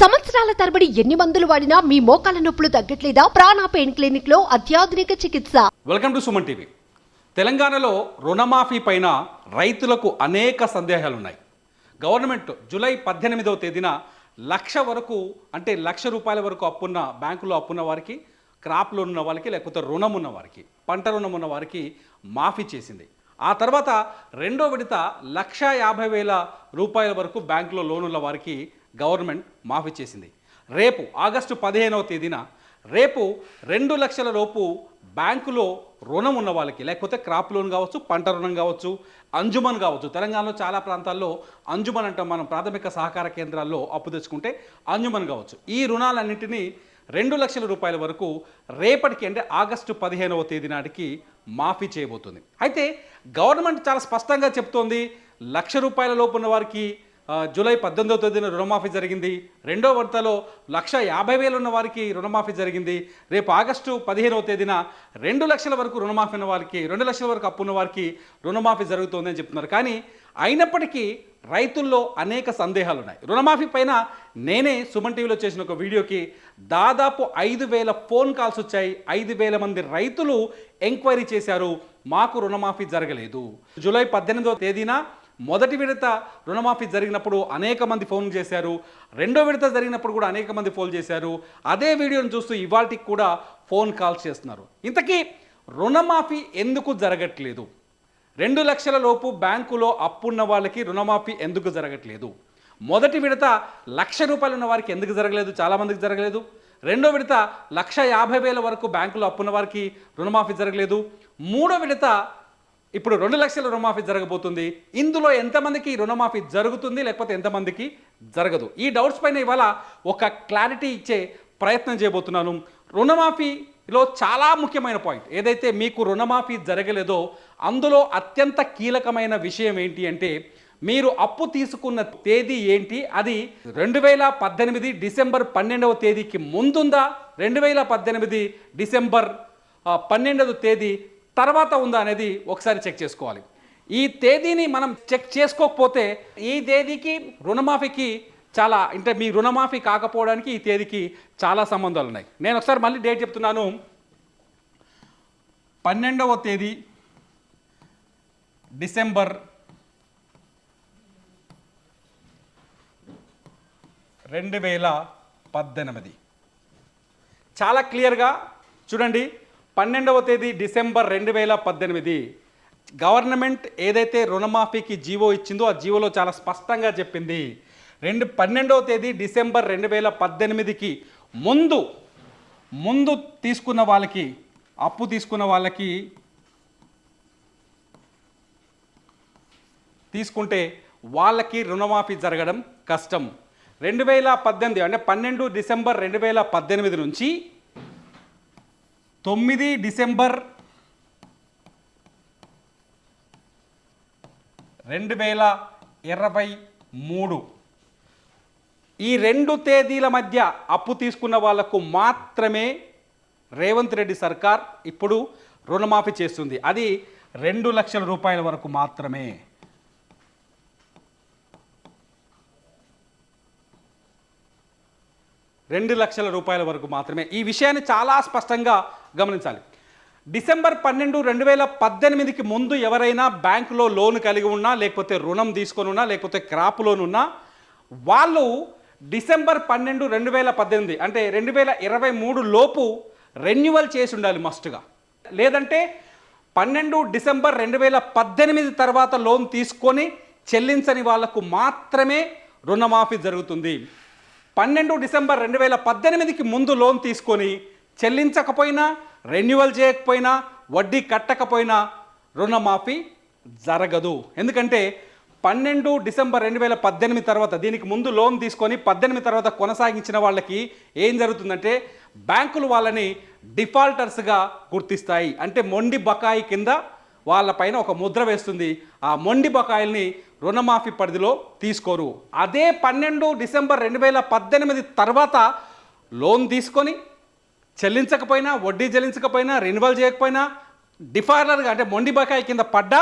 సంవత్సరాల తరబడి ఎన్ని మందులు వాడినా మీ మోకాల నొప్పులు తగ్గట్లేదా? ప్రాణ పెయిన్ క్లినిక్లో అత్యాధునిక చికిత్స. Welcome to Suman TV. తెలంగాణలో రుణమాఫీ పైన రైతులకు అనేక సందేహాలు ఉన్నాయి గవర్నమెంట్ జూలై పద్దెనిమిదవ తేదీన లక్ష వరకు అంటే లక్ష రూపాయల వరకు అప్పున్న బ్యాంకులో అప్పున్న వారికి క్రాప్ లోన్ ఉన్న వాళ్ళకి లేకపోతే రుణం ఉన్న వారికి పంట రుణం ఉన్న వారికి మాఫీ చేసింది. ఆ తర్వాత రెండో విడత లక్ష యాభై వేల రూపాయల వరకు బ్యాంకులో లోన్ ఉన్న వారికి గవర్నమెంట్ మాఫీ చేసింది. రేపు ఆగస్టు పదిహేనవ తేదీన రేపు రెండు లక్షల లోపు బ్యాంకులో రుణం ఉన్న వాళ్ళకి లేకపోతే క్రాప్ లోన్ కావచ్చు పంట రుణం కావచ్చు అంజుమన్ కావచ్చు. తెలంగాణలో చాలా ప్రాంతాల్లో అంజుమన్ అంటే మనం ప్రాథమిక సహకార కేంద్రాల్లో అప్పు తెచ్చుకుంటే అంజుమన్ కావచ్చు. ఈ రుణాలన్నింటినీ రెండు లక్షల రూపాయల వరకు రేపటికి అంటే ఆగస్టు పదిహేనవ తేదీ నాటికి మాఫీ చేయబోతుంది. అయితే గవర్నమెంట్ చాలా స్పష్టంగా చెప్తోంది లక్ష రూపాయల లోపు ఉన్న వారికి జూలై పద్దెనిమిదవ తేదీన రుణమాఫీ జరిగింది. రెండో విడతలో లక్ష యాభై వేలు ఉన్న వారికి రుణమాఫీ జరిగింది. రేపు ఆగస్టు పదిహేనవ తేదీన రెండు లక్షల వరకు రుణమాఫీ ఉన్న వారికి రెండు లక్షల వరకు అప్పు ఉన్న వారికి రుణమాఫీ జరుగుతుందని చెప్తున్నారు. కానీ అయినప్పటికీ రైతుల్లో అనేక సందేహాలు ఉన్నాయి. రుణమాఫీ పైన నేనే సుమన్ టీవీలో చేసిన ఒక వీడియోకి దాదాపు ఐదు వేల ఫోన్ కాల్స్ వచ్చాయి. ఐదు వేల మంది రైతులు ఎంక్వైరీ చేశారు. మాకు రుణమాఫీ జరగలేదు. జూలై పద్దెనిమిదవ తేదీన మొదటి విడత రుణమాఫీ జరిగినప్పుడు అనేక మంది ఫోన్ చేశారు. రెండో విడత జరిగినప్పుడు కూడా అనేక మంది ఫోన్ చేశారు. అదే వీడియోను చూస్తూ ఇవాళకి కూడా ఫోన్ కాల్స్ చేస్తున్నారు. ఇంతకీ రుణమాఫీ ఎందుకు జరగట్లేదు? రెండు లక్షల లోపు బ్యాంకులో అప్పున్న వాళ్ళకి రుణమాఫీ ఎందుకు జరగట్లేదు? మొదటి విడత లక్ష రూపాయలు ఉన్న వారికి ఎందుకు జరగలేదు? చాలామందికి జరగలేదు. రెండో విడత లక్ష యాభై వేల వరకు బ్యాంకులో అప్పున్న వారికి రుణమాఫీ జరగలేదు. మూడో విడత ఇప్పుడు రెండు లక్షల రుణమాఫీ జరగబోతుంది. ఇందులో ఎంతమందికి రుణమాఫీ జరుగుతుంది లేకపోతే ఎంతమందికి జరగదు? ఈ డౌట్స్ పైన ఇవాళ ఒక క్లారిటీ ఇచ్చే ప్రయత్నం చేయబోతున్నాను. రుణమాఫీలో చాలా ముఖ్యమైన పాయింట్. ఏదైతే మీకు రుణమాఫీ జరగలేదో అందులో అత్యంత కీలకమైన విషయం ఏంటి అంటే మీరు అప్పు తీసుకున్న తేదీ ఏంటి? అది రెండు వేల పద్దెనిమిది డిసెంబర్ పన్నెండవ తేదీకి ముందుందా? రెండు వేల పద్దెనిమిది డిసెంబర్ పన్నెండవ తేదీ తర్వాత ఉందా అనేది ఒకసారి చెక్ చేసుకోవాలి. ఈ తేదీని మనం చెక్ చేసుకోకపోతే ఈ తేదీకి రుణమాఫీకి చాలా అంటే మీ రుణమాఫీ కాకపోవడానికి ఈ తేదీకి చాలా సంబంధాలు ఉన్నాయి. నేను ఒకసారి మళ్ళీ డేట్ చెప్తున్నాను. పన్నెండవ తేదీ డిసెంబర్ రెండు వేల పద్దెనిమిది. చాలా క్లియర్గా చూడండి. పన్నెండవ తేదీ డిసెంబర్ రెండు వేల పద్దెనిమిది. గవర్నమెంట్ ఏదైతే రుణమాఫీకి జీవో ఇచ్చిందో ఆ జీవోలో చాలా స్పష్టంగా చెప్పింది. రెండు పన్నెండవ తేదీ డిసెంబర్ రెండు వేల పద్దెనిమిదికి ముందు ముందు తీసుకున్న వాళ్ళకి అప్పు తీసుకున్న వాళ్ళకి తీసుకుంటే వాళ్ళకి రుణమాఫీ జరగడం కష్టం. రెండు వేల పద్దెనిమిది అంటే పన్నెండు డిసెంబర్ రెండు వేల పద్దెనిమిది నుంచి తొమ్మిది డిసెంబర్ రెండు వేల ఇరవై మూడు. ఈ రెండు తేదీల మధ్య అప్పు తీసుకున్న వాళ్ళకు మాత్రమే రేవంత్ రెడ్డి సర్కార్ ఇప్పుడు రుణమాఫీ చేస్తుంది. అది రెండు లక్షల రూపాయల వరకు మాత్రమే. రెండు లక్షల రూపాయల వరకు మాత్రమే. ఈ విషయాన్ని చాలా స్పష్టంగా గమనించాలి. డిసెంబర్ పన్నెండు రెండు వేల పద్దెనిమిదికి ముందు ఎవరైనా బ్యాంకులో లోన్ కలిగి ఉన్నా లేకపోతే రుణం తీసుకొని ఉన్నా లేకపోతే క్రాప్ లోన్ ఉన్నా వాళ్ళు డిసెంబర్ పన్నెండు రెండు వేల పద్దెనిమిది అంటే రెండు వేల ఇరవై మూడు లోపు రెన్యువల్ చేసి ఉండాలి మస్ట్గా. లేదంటే పన్నెండు డిసెంబర్ రెండు వేల పద్దెనిమిది తర్వాత లోన్ తీసుకొని చెల్లించని వాళ్ళకు మాత్రమే రుణమాఫీ జరుగుతుంది. పన్నెండు డిసెంబర్ రెండు వేల పద్దెనిమిదికి ముందు లోన్ తీసుకొని చెల్లించకపోయినా రెన్యువల్ చేయకపోయినా వడ్డీ కట్టకపోయినా రుణమాఫీ జరగదు. ఎందుకంటే పన్నెండు డిసెంబర్ రెండు వేల పద్దెనిమిది తర్వాత దీనికి ముందు లోన్ తీసుకొని పద్దెనిమిది తర్వాత కొనసాగించిన వాళ్ళకి ఏం జరుగుతుందంటే బ్యాంకులు వాళ్ళని డిఫాల్టర్స్గా గుర్తిస్తాయి. అంటే మొండి బకాయి కింద వాళ్ళపైన ఒక ముద్ర వేస్తుంది. ఆ మొండి బకాయిల్ని రుణమాఫీ పరిధిలో తీసుకోరు. అదే పన్నెండు డిసెంబర్ రెండు వేల పద్దెనిమిది తర్వాత లోన్ తీసుకొని చెల్లించకపోయినా వడ్డీ చెల్లించకపోయినా రెన్యువల్ చేయకపోయినా డిఫాల్టర్గా అంటే మొండి బకాయి కింద పడ్డా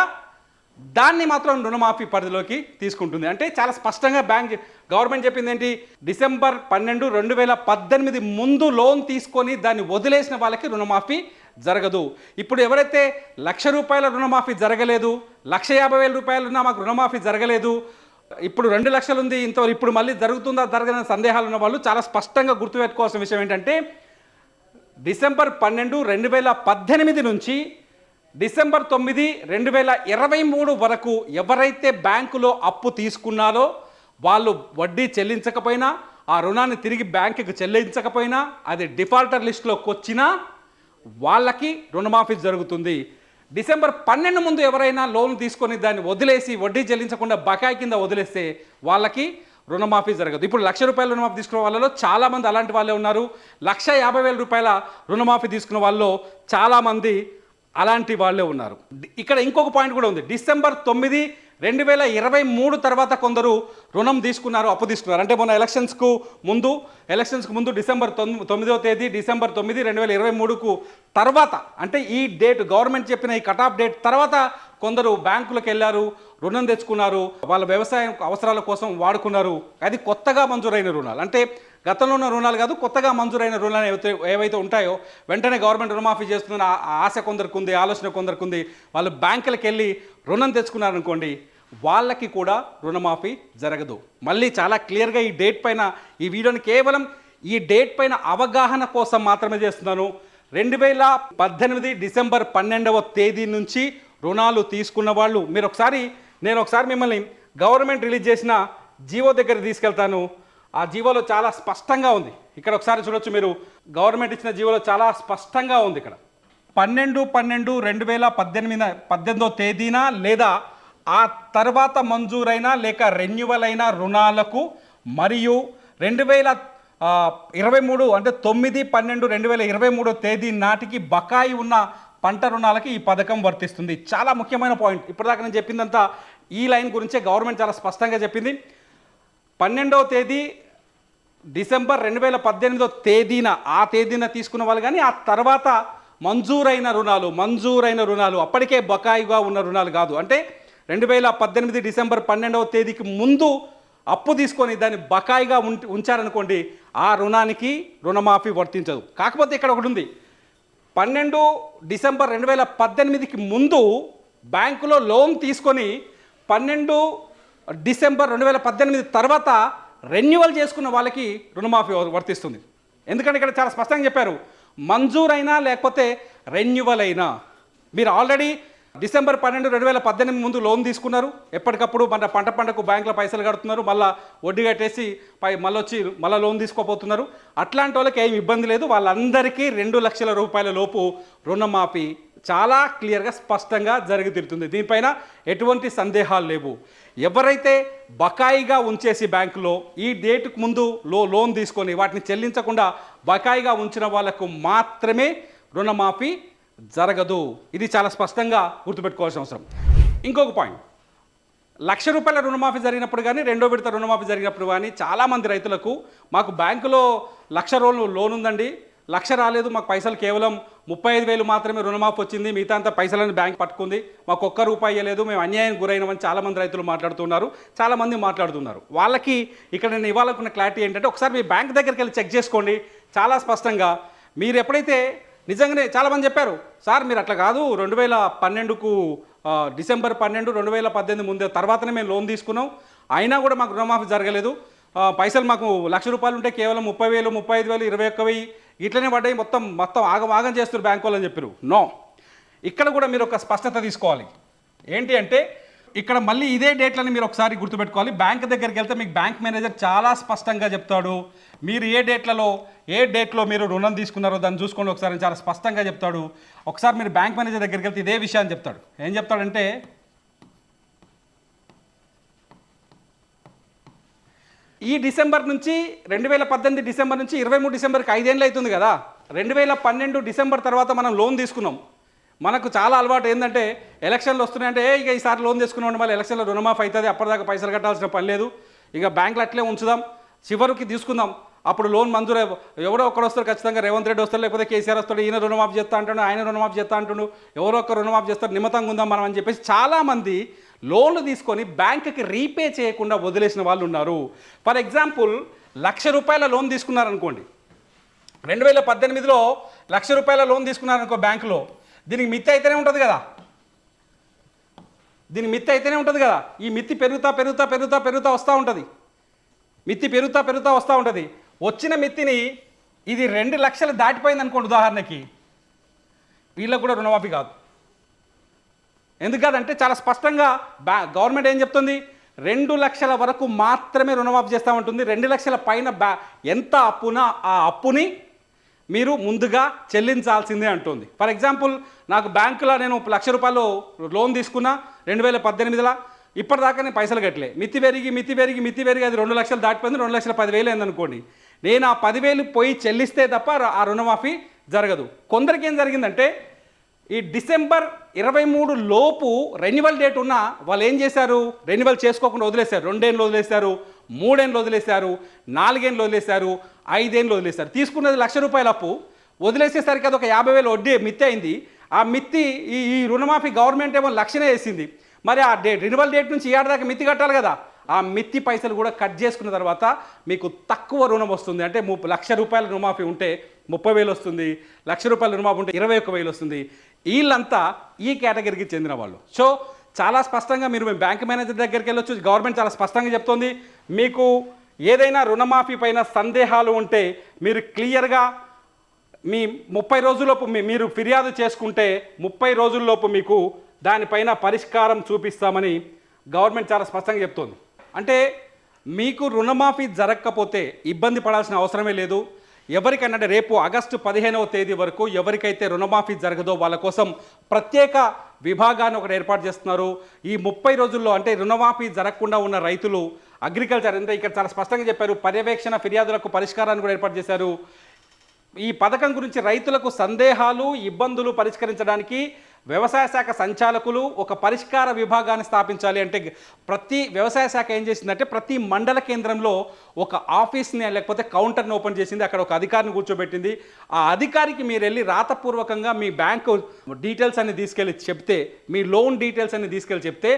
దాన్ని మాత్రం రుణమాఫీ పరిధిలోకి తీసుకుంటుంది. అంటే చాలా స్పష్టంగా బ్యాంక్ గవర్నమెంట్ చెప్పింది ఏంటి డిసెంబర్ పన్నెండు రెండు వేల పద్దెనిమిది ముందు లోన్ తీసుకొని దాన్ని వదిలేసిన వాళ్ళకి రుణమాఫీ జరగదు. ఇప్పుడు ఎవరైతే లక్ష రూపాయల రుణమాఫీ జరగలేదు లక్ష యాభై వేల రూపాయలు మాకు రుణమాఫీ జరగలేదు ఇప్పుడు రెండు లక్షలు ఉంది ఇంత ఇప్పుడు మళ్ళీ జరుగుతుందా జరగదని సందేహాలు ఉన్న వాళ్ళు చాలా స్పష్టంగా గుర్తుపెట్టుకోవాల్సిన విషయం ఏంటంటే డిసెంబర్ పన్నెండు రెండు వేల పద్దెనిమిది నుంచి డిసెంబర్ తొమ్మిది రెండు వేల ఇరవై మూడు వరకు ఎవరైతే బ్యాంకులో అప్పు తీసుకున్నారో వాళ్ళు వడ్డీ చెల్లించకపోయినా ఆ రుణాన్ని తిరిగి బ్యాంకుకి చెల్లించకపోయినా అది డిఫాల్టర్ లిస్టులోకి వచ్చినా వాళ్ళకి రుణమాఫీ జరుగుతుంది. డిసెంబర్ పన్నెండు ముందు ఎవరైనా లోన్ తీసుకొని దాన్ని వదిలేసి వడ్డీ చెల్లించకుండా బకాయి కింద వదిలేస్తే వాళ్ళకి రుణమాఫీ జరగదు. ఇప్పుడు లక్ష రూపాయల రుణమాఫీ తీసుకున్న వాళ్ళలో చాలామంది అలాంటి వాళ్ళే ఉన్నారు. లక్ష యాభై వేల రూపాయల రుణమాఫీ తీసుకున్న వాళ్ళలో చాలామంది అలాంటి వాళ్ళే ఉన్నారు. ఇక్కడ ఇంకొక పాయింట్ కూడా ఉంది. డిసెంబర్ తొమ్మిది రెండు వేల ఇరవై మూడు తర్వాత కొందరు రుణం తీసుకున్నారు అప్పు తీసుకున్నారు. అంటే మొన్న ఎలక్షన్స్కు ముందు ఎలక్షన్స్కు ముందు డిసెంబర్ తొమ్మి తొమ్మిదవ తేదీ డిసెంబర్ తొమ్మిది రెండు వేల ఇరవై మూడుకు తర్వాత అంటే ఈ డేట్ గవర్నమెంట్ చెప్పిన ఈ కట్ ఆఫ్ డేట్ తర్వాత కొందరు బ్యాంకులకు వెళ్ళారు రుణం తెచ్చుకున్నారు వాళ్ళ వ్యవసాయం అవసరాల కోసం వాడుకున్నారు. అది కొత్తగా మంజూరైన రుణాలు. అంటే గతంలో ఉన్న రుణాలు కాదు కొత్తగా మంజూరైన రుణాలు ఏవైతే ఏవైతే ఉంటాయో వెంటనే గవర్నమెంట్ రుణమాఫీ చేస్తుందని ఆశ కొందరికి ఉంది ఆలోచన కొందరికి ఉంది వాళ్ళు బ్యాంకులకు వెళ్ళి రుణం తెచ్చుకున్నారనుకోండి వాళ్ళకి కూడా రుణమాఫీ జరగదు. మళ్ళీ చాలా క్లియర్గా ఈ డేట్ పైన ఈ వీడియోని కేవలం ఈ డేట్ పైన అవగాహన కోసం మాత్రమే చేస్తున్నాను. రెండు వేల పద్దెనిమిది డిసెంబర్ పన్నెండవ తేదీ నుంచి రుణాలు తీసుకున్న వాళ్ళు మీరు ఒకసారి నేను ఒకసారి మిమ్మల్ని గవర్నమెంట్ రిలీజ్ చేసిన జీవో దగ్గర తీసుకెళ్తాను. ఆ జీవోలో చాలా స్పష్టంగా ఉంది. ఇక్కడ ఒకసారి చూడొచ్చు మీరు. గవర్నమెంట్ ఇచ్చిన జీవోలో చాలా స్పష్టంగా ఉంది ఇక్కడ. పన్నెండు పన్నెండు రెండు వేల పద్దెనిమిది పద్దెనిమిదో తేదీన లేదా ఆ తర్వాత మంజూరైన లేక రెన్యువల్ అయిన రుణాలకు మరియు రెండు వేల ఇరవై మూడు అంటే తొమ్మిది పన్నెండు రెండు వేల ఇరవై మూడో తేదీ నాటికి బకాయి ఉన్న పంట రుణాలకి ఈ పథకం వర్తిస్తుంది. చాలా ముఖ్యమైన పాయింట్. ఇప్పటిదాకా నేను చెప్పిందంతా ఈ లైన్ గురించే గవర్నమెంట్ చాలా స్పష్టంగా చెప్పింది. పన్నెండవ తేదీ డిసెంబర్ రెండు వేల పద్దెనిమిదో తేదీన ఆ తేదీన తీసుకున్న వాళ్ళు కానీ ఆ తర్వాత మంజూరైన రుణాలు మంజూరైన రుణాలు అప్పటికే బకాయిగా ఉన్న రుణాలు కాదు. అంటే రెండు వేల పద్దెనిమిది డిసెంబర్ పన్నెండవ తేదీకి ముందు అప్పు తీసుకొని దాన్ని బకాయిగా ఉం ఉంచారనుకోండి ఆ రుణానికి రుణమాఫీ వర్తించదు. కాకపోతే ఇక్కడ ఒకటి ఉంది. పన్నెండు డిసెంబర్ రెండు వేల పద్దెనిమిదికి ముందు బ్యాంకులో లోన్ తీసుకొని పన్నెండు డిసెంబర్ రెండు వేల పద్దెనిమిది తర్వాత రెన్యువల్ చేసుకున్న వాళ్ళకి రుణమాఫీ వర్తిస్తుంది. ఎందుకంటే ఇక్కడ చాలా స్పష్టంగా చెప్పారు మంజూరైనా లేకపోతే రెన్యువల్ అయినా మీరు ఆల్రెడీ డిసెంబర్ పన్నెండు రెండు వేల పద్దెనిమిది ముందు లోన్ తీసుకున్నారు. ఎప్పటికప్పుడు మన పంట పంటకు బ్యాంకులో పైసలు కడుతున్నారు. మళ్ళీ వడ్డీ కట్టేసి పై మళ్ళీ వచ్చి మళ్ళీ లోన్ తీసుకోపోతున్నారు. అట్లాంటి వాళ్ళకి ఏమి ఇబ్బంది లేదు. వాళ్ళందరికీ రెండు లక్షల రూపాయల లోపు రుణమాఫీ చాలా క్లియర్గా స్పష్టంగా జరిగి దీనిపైన ఎటువంటి సందేహాలు లేవు. ఎవరైతే బకాయిగా ఉంచేసి బ్యాంకులో ఈ డేటుకు ముందు లో లోన్ తీసుకొని వాటిని చెల్లించకుండా బకాయిగా ఉంచిన వాళ్ళకు మాత్రమే రుణమాఫీ జరగదు. ఇది చాలా స్పష్టంగా గుర్తుపెట్టుకోవాల్సిన అవసరం. ఇంకొక పాయింట్. లక్ష రూపాయల రుణమాఫీ జరిగినప్పుడు కానీ రెండో విడత రుణమాఫీ జరిగినప్పుడు కానీ చాలామంది రైతులకు మాకు బ్యాంకులో లక్ష రోజులు లోన్ ఉందండి. లక్ష రాలేదు మాకు పైసలు కేవలం ముప్పై ఐదు వేలు మాత్రమే రుణమాఫీ వచ్చింది మిగతా అంతా పైసలను బ్యాంక్ పట్టుకుంది మాకు ఒక్క రూపాయి ఇవ్వలేదు మేము అన్యాయం గురైనమని చాలామంది రైతులు మాట్లాడుతున్నారు చాలామంది మాట్లాడుతున్నారు. వాళ్ళకి ఇక్కడ నేను ఇవ్వాలనుకున్న క్లారిటీ ఏంటంటే ఒకసారి మీ బ్యాంక్ దగ్గరికి వెళ్ళి చెక్ చేసుకోండి చాలా స్పష్టంగా. మీరు ఎప్పుడైతే నిజంగానే చాలామంది చెప్పారు సార్ మీరు అట్లా కాదు రెండు వేల పన్నెండుకు డిసెంబర్ పన్నెండు రెండు వేల పద్దెనిమిది ముందే తర్వాతనే మేము లోన్ తీసుకున్నాం అయినా కూడా మాకు రుణమాఫీ జరగలేదు పైసలు మాకు లక్ష రూపాయలు ఉంటే కేవలం ముప్పై వేలు ముప్పై ఐదు వేలు ఇరవై ఒక్క వెయ్యి ఇట్లనే పడ్డాయి మొత్తం మొత్తం ఆగం ఆగం చేస్తారు బ్యాంక్ వాళ్ళు అని చెప్పారు నో ఇక్కడ కూడా మీరు ఒక స్పష్టత తీసుకోవాలి. ఏంటి అంటే ఇక్కడ మళ్ళీ ఇదే డేట్లని మీరు ఒకసారి గుర్తుపెట్టుకోవాలి. బ్యాంక్ దగ్గరికి వెళ్తే మీకు బ్యాంక్ మేనేజర్ చాలా స్పష్టంగా చెప్తాడు. మీరు ఏ డేట్లలో ఏ డేట్లో మీరు రుణం తీసుకున్నారో దాన్ని చూసుకోండి ఒకసారి చాలా స్పష్టంగా చెప్తాడు. ఒకసారి మీరు బ్యాంక్ మేనేజర్ దగ్గరికి వెళ్తే ఇదే విషయాన్ని చెప్తాడు. ఏం చెప్తాడంటే ఈ డిసెంబర్ నుంచి రెండు వేల పద్దెనిమిది డిసెంబర్ నుంచి ఇరవై మూడు డిసెంబర్కి ఐదేళ్ళు అవుతుంది కదా. రెండు వేల పన్నెండు డిసెంబర్ తర్వాత మనం లోన్ తీసుకున్నాం. మనకు చాలా అలవాటు ఏంటంటే ఎలక్షన్లు వస్తున్నాయంటే "ఏ, ఇక ఈసారి లోన్ తీసుకున్నాం మళ్ళీ ఎలక్షన్లో రుణమాఫ్ అవుతుంది అప్పటిదాకా పైసలు కట్టాల్సిన పని లేదు. ఇక బ్యాంకులు అట్లే ఉంచుదాం. చివరికి తీసుకుందాం. అప్పుడు లోన్ మంజూరు ఎవరో ఒకరు వస్తారు ఖచ్చితంగా. రేవంత్ రెడ్డి వస్తారు లేకపోతే కేసీఆర్ వస్తాడు ఈయన రుణమాఫీ చేస్తా అంటాడు ఆయన రుణమాఫీ చేస్తా అంటుండు ఎవరో ఒకరు రుణమాఫీ చేస్తారు నిమ్మతంగా ఉందాం మనం అని చెప్పేసి చాలామంది లోన్లు తీసుకొని బ్యాంకుకి రీపే చేయకుండా వదిలేసిన వాళ్ళు ఉన్నారు. ఫర్ ఎగ్జాంపుల్ లక్ష రూపాయల లోన్ తీసుకున్నారనుకోండి. రెండు వేల పద్దెనిమిదిలో లక్ష రూపాయల లోన్ తీసుకున్నారనుకో బ్యాంకులో దీనికి మిత్తి అయితేనే ఉంటుంది కదా. దీని మిత్తి అయితేనే ఉంటుంది కదా. ఈ మిత్తి పెరుగుతా పెరుగుతా పెరుగుతా పెరుగుతా వస్తూ ఉంటుంది. మిత్తి పెరుగుతా పెరుగుతా వస్తూ ఉంటుంది. వచ్చిన మిత్తిని ఇది రెండు లక్షలు దాటిపోయింది అనుకోండి ఉదాహరణకి. వీళ్ళకు కూడా రుణమాఫీ కాదు. ఎందుకు కాదంటే చాలా స్పష్టంగా బ్యా గవర్నమెంట్ ఏం చెప్తుంది? రెండు లక్షల వరకు మాత్రమే రుణమాఫీ చేస్తూ ఉంటుంది. రెండు లక్షల పైన బ్యా ఎంత అప్పునా ఆ అప్పుని మీరు ముందుగా చెల్లించాల్సిందే అంటుంది. ఫర్ ఎగ్జాంపుల్ నాకు బ్యాంకులో నేను లక్ష రూపాయలు లోన్ తీసుకున్నా రెండు వేల పద్దెనిమిదిలో ఇప్పటిదాకా నేను పైసలు కట్టలే. మితి పెరిగి మితి పెరిగి మితి పెరిగి అది రెండు లక్షలు దాటిపోయింది రెండు లక్షల పదివేలు అయిందనుకోండి. నేను ఆ పదివేలు పోయి చెల్లిస్తే తప్ప ఆ రుణమాఫీ జరగదు. కొందరికి ఏం జరిగిందంటే ఈ డిసెంబర్ ఇరవై మూడు లోపు రెన్యువల్ డేట్ ఉన్న వాళ్ళు ఏం చేశారు? రెన్యువల్ చేసుకోకుండా వదిలేశారు. రెండేళ్ళు వదిలేశారు మూడేళ్ళు వదిలేశారు నాలుగేళ్ళు వదిలేశారు ఐదేళ్ళు వదిలేశారు. తీసుకున్నది లక్ష రూపాయల అప్పు. వదిలేసేసరికి అది ఒక యాభై వేలు వడ్డీ మిత్తి అయింది. ఆ మిత్తి ఈ ఈ రుణమాఫీ గవర్నమెంట్ ఏమో లక్షనే వేసింది. మరి ఆ డేట్ రెన్యువల్ డేట్ నుంచి ఏడాదాకా మిత్తి కట్టాలి కదా. ఆ మిత్తి పైసలు కూడా కట్ చేసుకున్న తర్వాత మీకు తక్కువ రుణం వస్తుంది. అంటే ముప్పై లక్ష రూపాయల రుణమాఫీ ఉంటే ముప్పై వేలు వస్తుంది. లక్ష రూపాయల రుణమాఫీ ఉంటే ఇరవై ఒక్క వేలు వస్తుంది. వీళ్ళంతా ఈ కేటగిరీకి చెందిన వాళ్ళు. సో చాలా స్పష్టంగా మీరు మేము బ్యాంక్ మేనేజర్ దగ్గరికి వెళ్ళొచ్చు. గవర్నమెంట్ చాలా స్పష్టంగా చెప్తోంది. మీకు ఏదైనా రుణమాఫీ పైన సందేహాలు ఉంటే మీరు క్లియర్గా మీ ముప్పై రోజుల్లోపు మీ- మీరు ఫిర్యాదు చేసుకుంటే ముప్పై రోజుల్లోపు మీకు దానిపైన పరిష్కారం చూపిస్తామని గవర్నమెంట్ చాలా స్పష్టంగా చెప్తోంది. అంటే మీకు రుణమాఫీ జరగకపోతే ఇబ్బంది పడాల్సిన అవసరమే లేదు. ఎవరికైనా అంటే రేపు ఆగస్టు పదిహేనవ తేదీ వరకు ఎవరికైతే రుణమాఫీ జరగదో వాళ్ళ కోసం ప్రత్యేక విభాగాన్ని ఒకటి ఏర్పాటు చేస్తున్నారు. ఈ ముప్పై రోజుల్లో అంటే రుణమాఫీ జరగకుండా ఉన్న రైతులు అగ్రికల్చర్ అంటే ఇక్కడ చాలా స్పష్టంగా చెప్పారు. పర్యవేక్షణ ఫిర్యాదులకు పరిష్కారాన్ని కూడా ఏర్పాటు చేశారు. ఈ పథకం గురించి రైతులకు సందేహాలు ఇబ్బందులు పరిష్కరించడానికి వ్యవసాయ శాఖ సంచాలకులు ఒక పరిష్కార విభాగాన్ని స్థాపించాలి అంటే ప్రతి వ్యవసాయ శాఖ ఏం చేసిందంటే ప్రతి మండల కేంద్రంలో ఒక ఆఫీస్ని లేకపోతే కౌంటర్ని ఓపెన్ చేసింది. అక్కడ ఒక అధికారిని కూర్చోబెట్టింది. ఆ అధికారికి మీరు వెళ్ళి రాతపూర్వకంగా మీ బ్యాంకు డీటెయిల్స్ అన్ని తీసుకెళ్ళి చెప్తే మీ లోన్ డీటెయిల్స్ అన్ని తీసుకెళ్ళి చెప్తే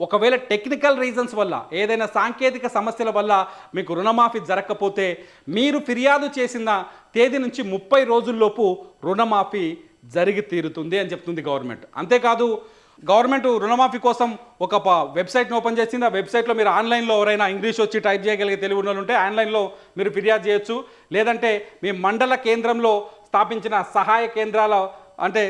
ఒకవేళ టెక్నికల్ రీజన్స్ వల్ల ఏదైనా సాంకేతిక సమస్యల వల్ల మీకు రుణమాఫీ జరగకపోతే మీరు ఫిర్యాదు చేసిన తేదీ నుంచి ముప్పై రోజుల్లోపు రుణమాఫీ జరిగి తీరుతుంది అని చెప్తుంది గవర్నమెంట్. అంతేకాదు గవర్నమెంట్ రుణమాఫీ కోసం ఒక ప- వెబ్సైట్ని ఓపెన్ చేసింది. ఆ వెబ్సైట్లో మీరు ఆన్లైన్లో ఎవరైనా ఇంగ్లీష్ వచ్చి టైప్ చేయగలిగే తెలివి ఉంటే ఆన్లైన్లో మీరు ఫిర్యాదు చేయొచ్చు. లేదంటే మీ మండల కేంద్రంలో స్థాపించిన సహాయ కేంద్రాల అంటే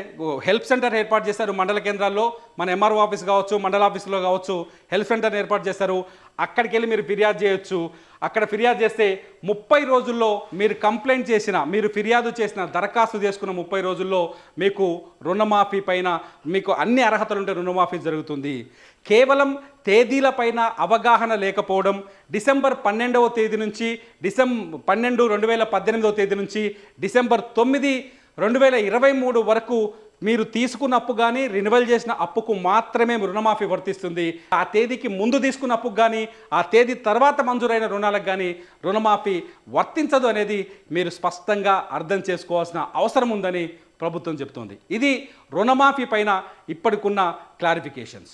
హెల్ప్ సెంటర్ ఏర్పాటు చేశారు మండల కేంద్రాల్లో మన ఎంఆర్ఓ ఆఫీస్ కావచ్చు మండల ఆఫీసులో కావచ్చు హెల్ప్ సెంటర్ ఏర్పాటు చేశారు. అక్కడికి వెళ్ళి మీరు ఫిర్యాదు చేయొచ్చు. అక్కడ ఫిర్యాదు చేస్తే ముప్పై రోజుల్లో మీరు కంప్లైంట్ చేసిన మీరు ఫిర్యాదు చేసిన దరఖాస్తు చేసుకున్న ముప్పై రోజుల్లో మీకు రుణమాఫీ పైన మీకు అన్ని అర్హతలు ఉంటే రుణమాఫీ జరుగుతుంది. కేవలం తేదీల పైన అవగాహన లేకపోవడం డిసెంబర్ పన్నెండవ తేదీ నుంచి డిసెం పన్నెండు రెండు వేల పద్దెనిమిదవ తేదీ నుంచి డిసెంబర్ తొమ్మిది రెండు వేల ఇరవై మూడు వరకు మీరు తీసుకున్న అప్పు కానీ రినివల్ చేసిన అప్పుకు మాత్రమే రుణమాఫీ వర్తిస్తుంది. ఆ తేదీకి ముందు తీసుకున్న అప్పుకు కానీ ఆ తేదీ తర్వాత మంజూరైన రుణాలకు కానీ రుణమాఫీ వర్తించదు అనేది మీరు స్పష్టంగా అర్థం చేసుకోవాల్సిన అవసరం ఉందని ప్రభుత్వం చెబుతోంది. ఇది రుణమాఫీ పైన ఇప్పటికున్న క్లారిఫికేషన్స్